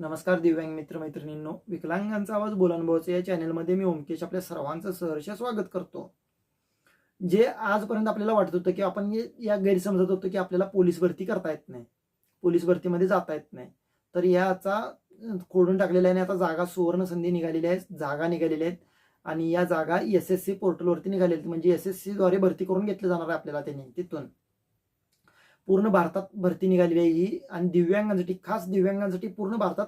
नमस्कार दिव्यांग मित्र मैत्रिणींनो विकलांगांचा आवाज बोलानुभवाचं या चॅनलमध्ये मी ओमकेश आपल्या सर्वांचं सहर्ष स्वागत करतो. जे आजपर्यंत आपल्याला वाटत होतं की आपण या गैरसमजत होतो की आपल्याला पोलीस भरती करता येत नाही पोलीस भरतीमध्ये जाता येत नाही तर याचा खोडून टाकलेला आहे आणि आता जागा सुवर्ण संधी निघालेल्या आहेत जागा निघालेल्या आहेत आणि या जागा एस एस सी पोर्टलवरती निघालेल्या म्हणजे एस एसद्वारे भरती करून घेतली जाणार आहे आपल्याला त्यांनी तिथून. पूर्ण भारतात भरती निघालेली आहे ही. आणि दिव्यांगांसाठी खास दिव्यांगांसाठी पूर्ण भारतात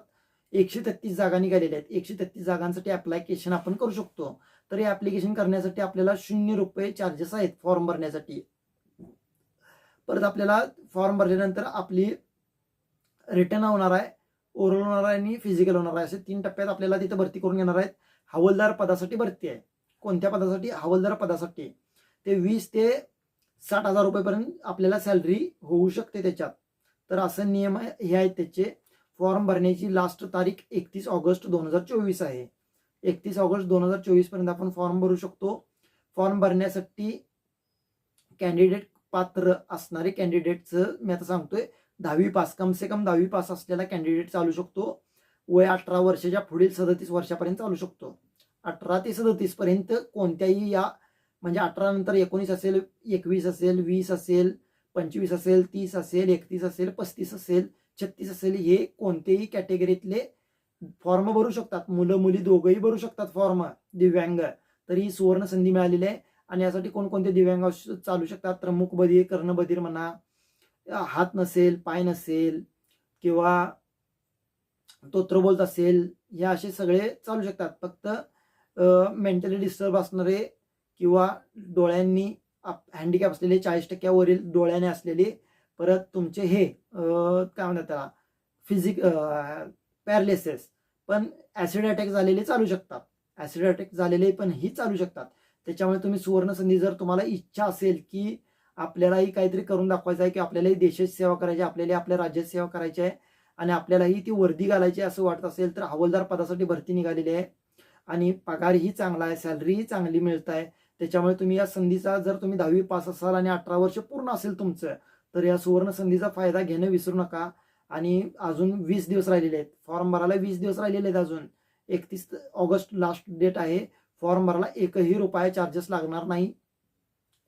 एकशे तेहतीस जागा निघालेल्या आहेत. एकशे तेहतीस जागांसाठी अप्लायकेशन आपण करू शकतो. तर हे ऍप्लिकेशन करण्यासाठी आपल्याला शून्य रुपये चार्जेस आहेत फॉर्म भरण्यासाठी. परत आपल्याला फॉर्म भरल्यानंतर आपली रिटर्न होणार आहे ओरल होणार आहे आणि फिजिकल होणार आहे. असे तीन टप्प्यात आपल्याला तिथं भरती करून घेणार आहेत. हवालदार पदासाठी भरती आहे. कोणत्या पदासाठी? हवालदार पदासाठी. ते वीस ते साठ हजार रुपयेपर्यंत आपल्याला सॅलरी होऊ शकते त्याच्यात. तर असं नियम आहे हे आहेत त्याचे. फॉर्म भरण्याची लास्ट तारीख एकतीस ऑगस्ट दोन हजार चोवीस आहे. एकतीस ऑगस्ट दोन हजार चोवीसपर्यंत आपण फॉर्म भरू शकतो. फॉर्म भरण्यासाठी कॅन्डिडेट पात्र असणारे कॅन्डिडेटचं मी आता सांगतोय दहावी पास कम से कम दहावी पास असलेला कॅन्डिडेट चालू शकतो. वय अठरा वर्षाच्या पुढील सदतीस वर्षापर्यंत चालू शकतो. अठरा ते सदतीस पर्यंत कोणत्याही या म्हणजे अठरा नंतर एकोणीस असेल एकवीस असेल वीस असेल पंचवीस असेल तीस असेल एकतीस असेल पस्तीस असेल छत्तीस असेल हे कोणतेही कॅटेगरीतले फॉर्म भरू शकतात. मुलं मुली दोघंही भरू शकतात फॉर्म दिव्यांग. तर ही सुवर्ण संधी मिळालेली आहे. आणि यासाठी कोणकोणते दिव्यांग चालू शकतात? तर मूकबधीर कर्णबधीर म्हणा. हात नसेल पाय नसेल किंवा तोत्र बोलत असेल हे असे सगळे चालू शकतात. फक्त मेंटली डिस्टर्ब असणारे किंवा डोळ्यांनी हँडिकॅप असलेले चाळीस टक्क्यावरील डोळ्याने असलेले परत तुमचे हे काय म्हणतात त्याला? फिजिक पॅरलेसेस पण ॲसिड अटॅक झालेले चालू शकतात. ॲसिड अटॅक झालेले पण ही चालू शकतात. त्याच्यामुळे तुम्ही सुवर्ण संधी जर तुम्हाला इच्छा असेल की आपल्यालाही काहीतरी करून दाखवायचं आहे की आपल्यालाही देशाची सेवा करायची आहे आपल्याला आपल्या राज्याची सेवा करायची आहे आणि आपल्यालाही ती वर्दी घालायची आहे असं वाटत असेल तर हवालदार पदासाठी भरती निघालेली आहे. आणि पगारही चांगला आहे सॅलरीही चांगली मिळत आहे. त्याच्यामुळे तुम्ही या संधीचा जर तुम्ही दहावी पास असाल आणि अठरा वर्ष पूर्ण असेल तुमचं तर या सुवर्ण संधीचा फायदा घेणं विसरू नका. आणि अजून वीस दिवस राहिलेले आहेत. फॉर्म भरायला वीस दिवस राहिलेले आहेत अजून. एकतीस ऑगस्ट लास्ट डेट आहे. फॉर्म भरायला एकही रुपया चार्जेस लागणार नाही.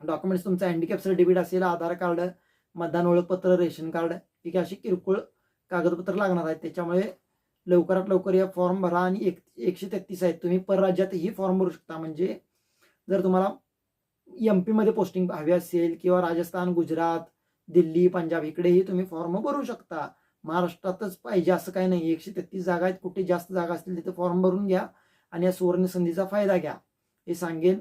डॉक्युमेंट्स तुमचं हँडिकॅप सर्टिफिकेट असेल आधार कार्ड मतदान ओळखपत्र रेशन कार्ड ठीक आहे अशी किरकोळ कागदपत्र लागणार आहेत. त्याच्यामुळे लवकरात लवकर या फॉर्म भरा. आणि एक एकशे तेहतीस आहेत. तुम्ही परराज्यातही फॉर्म भरू शकता. म्हणजे जर तुम्हाला एम पीमध्ये पोस्टिंग हवी असेल किंवा राजस्थान गुजरात दिल्ली पंजाब इकडेही तुम्ही फॉर्म भरू शकता. महाराष्ट्रातच पाहिजे असं काही नाही एकशे तेहतीस जागा आहेत. कुठे जास्त जागा असतील तिथे फॉर्म भरून घ्या आणि या सुवर्ण संधीचा फायदा घ्या. हे सांगेन.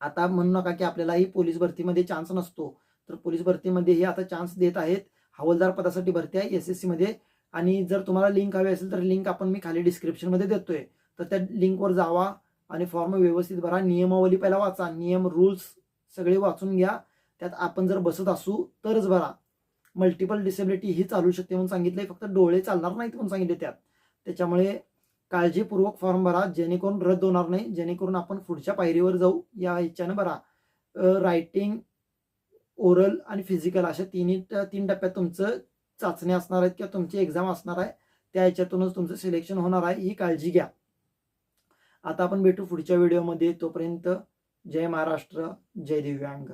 आता म्हणू नका की आपल्यालाही पोलीस भरतीमध्ये चान्स नसतो. तर पोलीस भरतीमध्येही आता चान्स देत आहेत. हवालदार पदासाठी भरती आहे एस एस सीमध्ये आणि जर तुम्हाला लिंक हवी असेल तर लिंक आपण मी खाली डिस्क्रिप्शनमध्ये देतोय. तर त्या लिंकवर जावा. आणि फॉर्म व्यवस्थित भरा नियमावली पहिला वाचा नियम रूल्स सगळे वाचून घ्या. त्यात आपण जर बसत असू तरच भरा. मल्टिपल डिसेबिलिटी ही चालू शकते म्हणून सांगितले फक्त डोळे चालणार नाहीत म्हणून सांगितले त्यात. त्याच्यामुळे काळजीपूर्वक फॉर्म भरा जेणेकरून रद्द होणार नाही जेणेकरून आपण पुढच्या पायरीवर जाऊ. या इच्छानं भरा. रायटिंग ओरल आणि फिजिकल अशा तिन्ही तीन टप्प्यात तुमचं चाचणी असणार आहेत किंवा तुमची एक्झाम असणार आहे. त्या ह्याच्यातूनच तुमचं सिलेक्शन होणार आहे. ही काळजी घ्या. आता आपण भेटू पुढच्या व्हिडिओमध्ये तोपर्यंत जय महाराष्ट्र जय दिव्यांग.